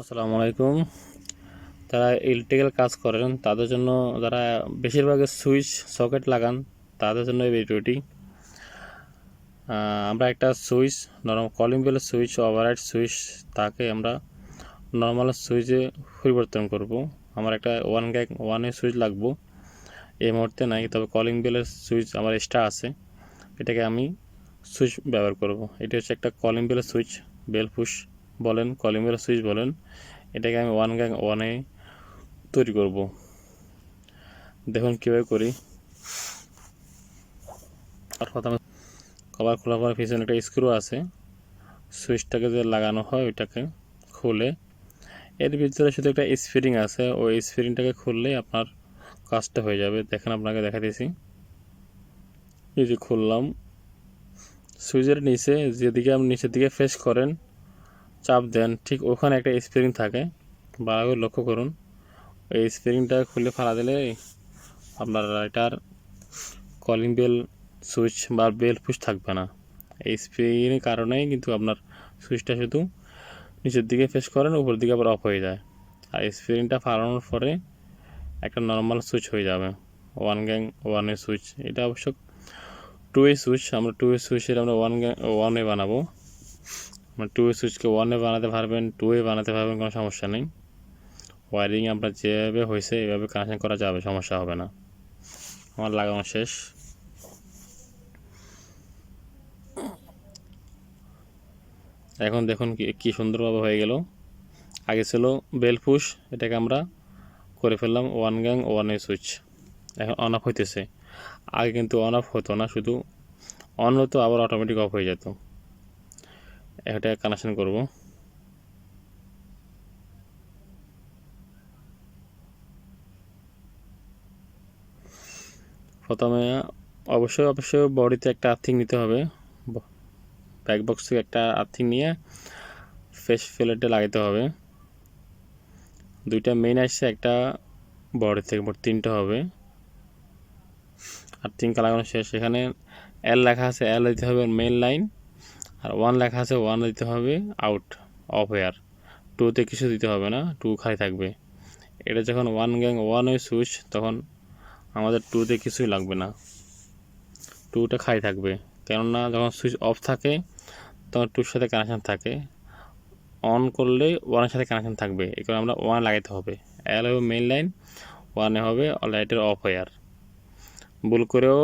আসসালামু আলাইকুম। যারা ইলেকট্রিক্যাল কাজ করেন, তাদের জন্য যারা বেশিরভাগ সুইচ সকেট লাগান, তাদের জন্য এই ভিডিওটি। আমরা একটা সুইচ নরম কলিং বেলের সুইচ ওভাররাইড সুইচ তাকে আমরা নর্মাল সুইচে পরিবর্তন করব। আমার একটা ওয়ান গ্যাগ ওয়ানে সুইচ লাগবো। এই মুহূর্তে নাই, তবে কলিং বেলের সুইচ আমার এক্সট্রা আছে। এটাকে আমি সুইচ ব্যবহার করব। এটা হচ্ছে একটা কলিং বেলের সুইচ বেল পুশ বলেন কলিং বেলের সুইচ বলেন, এটাকে আমি ওয়ান গ্যাং ওয়ানে তৈরি করব। দেখুন কীভাবে করি। আর প্রথমে কভার খোলার পরে পিছনে একটা স্ক্রু আছে। সুইচটাকে যে লাগানো হয়, ওইটাকে খুলে। এর ভিতরে শুধু একটা স্প্রিং আছে। ওই স্প্রিংটাকে খুললেই আপনার কাজটা হয়ে যাবে। দেখেন, আপনাকে দেখা দিয়েছি এই যে খুললাম। সুইচের নিচে, যেদিকে আপনি নিচের দিকে ফেস করেন চাপ দেন, ঠিক ওখানে একটা স্প্রিং থাকে। ভালো করে লক্ষ্য করুন। ওই স্প্রিংটা খুলে ফালা দিলে আপনার এটার কলিং বেল সুইচ বা বেল পুশ থাকবে না। এই স্প্রিংয়ের কারণেই কিন্তু আপনার সুইচটা শুধু নিচের দিকে ফেস করেন উপর দিকে আবার অফ হয়ে যায়। আর স্প্রিংটা ফালানোর পরে একটা নর্মাল সুইচ হয়ে যাবে। ওয়ান গ্যাং ওয়ানে সুইচ এটা অবশ্য টু এ সুইচ আমরা টু এ সুইচের আমরা ওয়ান গ্যাং ওয়ানে বানাবো। মানে টু সুইচকে ওয়ানে বানাতে পারবেন টু এ বানাতে পারবেন, কোনো সমস্যা নেই। ওয়ারিং আপনার যেভাবে হয়েছে, এভাবে কানেকশন করা যাবে, সমস্যা হবে না। আমার লাগানো শেষ। এখন দেখুন কি কি সুন্দরভাবে হয়ে গেল। আগে ছিল বেল পুশ এটাকে আমরা করে ফেললাম one gang one A switch এখন অন অফ হইতেছে। আগে কিন্তু অন অফ হতো না, শুধু অন হতো আবার অটোমেটিক অফ হয়ে যেত। এটা কানেকশন করব। প্রথমে অবশ্যই অবশ্যই বডিতে একটা আর্থিং নিতে হবে। ব্যাক বক্স থেকে একটা আর্থিং নিয়ে ফেস ফিলেটে লাগাতে হবে। দুইটা মেইন আসছে, একটা বডি থেকে মোট তিনটা হবে। আর্থিংটা লাগানো শেষ। এখানে এল লেখা আছে এল দিতে হবে মেইন লাইন আর ওয়ান লেখা আছে ওয়ান দিতে হবে আউট অফ এয়ার টুতে কিছু দিতে হবে না টু খালি থাকবে। এটা যখন one gang one way switch তখন আমাদের টুতে কিছুই লাগবে না। টুটা খাই থাকবে। কেননা যখন সুইচ অফ থাকে, তখন টুর সাথে কানেকশান থাকে। অন করলে ওয়ানের সাথে কানেকশান থাকবে। এই কারণে আমরা ওয়ান লাগাইতে হবে। এল হবে মেইন লাইন ওয়ানে হবে লাইটের অফ ওয়ার ভুল করেও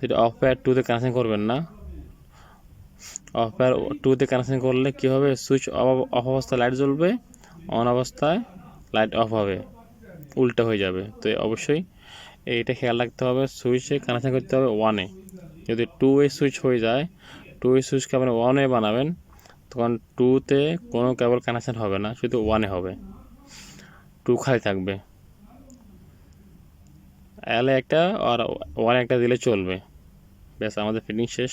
যেটা অফ ওয়ার টুতে কানেকশান করবেন না অফ ওয়ার টুতে কানেকশান করলে কী হবে? সুইচ অফ অবস্থায় লাইট জ্বলবে অন অবস্থায় লাইট অফ হবে, উল্টো হয়ে যাবে। তো অবশ্যই এইটা খেয়াল রাখতে হবে সুইচে কানেকশান করতে হবে ওয়ানে যদি টু ওয়ে সুইচ হয়ে যায় টু ওয়ে সুইচকে আপনি ওয়ানে বানাবেন, তখন টুতে কোনো কেবল কানেকশান হবে না, শুধু ওয়ানে হবে। টু খালি থাকবে। এলে একটা আর ওয়ানে একটা দিলে চলবে। ব্যাস, আমাদের ফিটিং শেষ।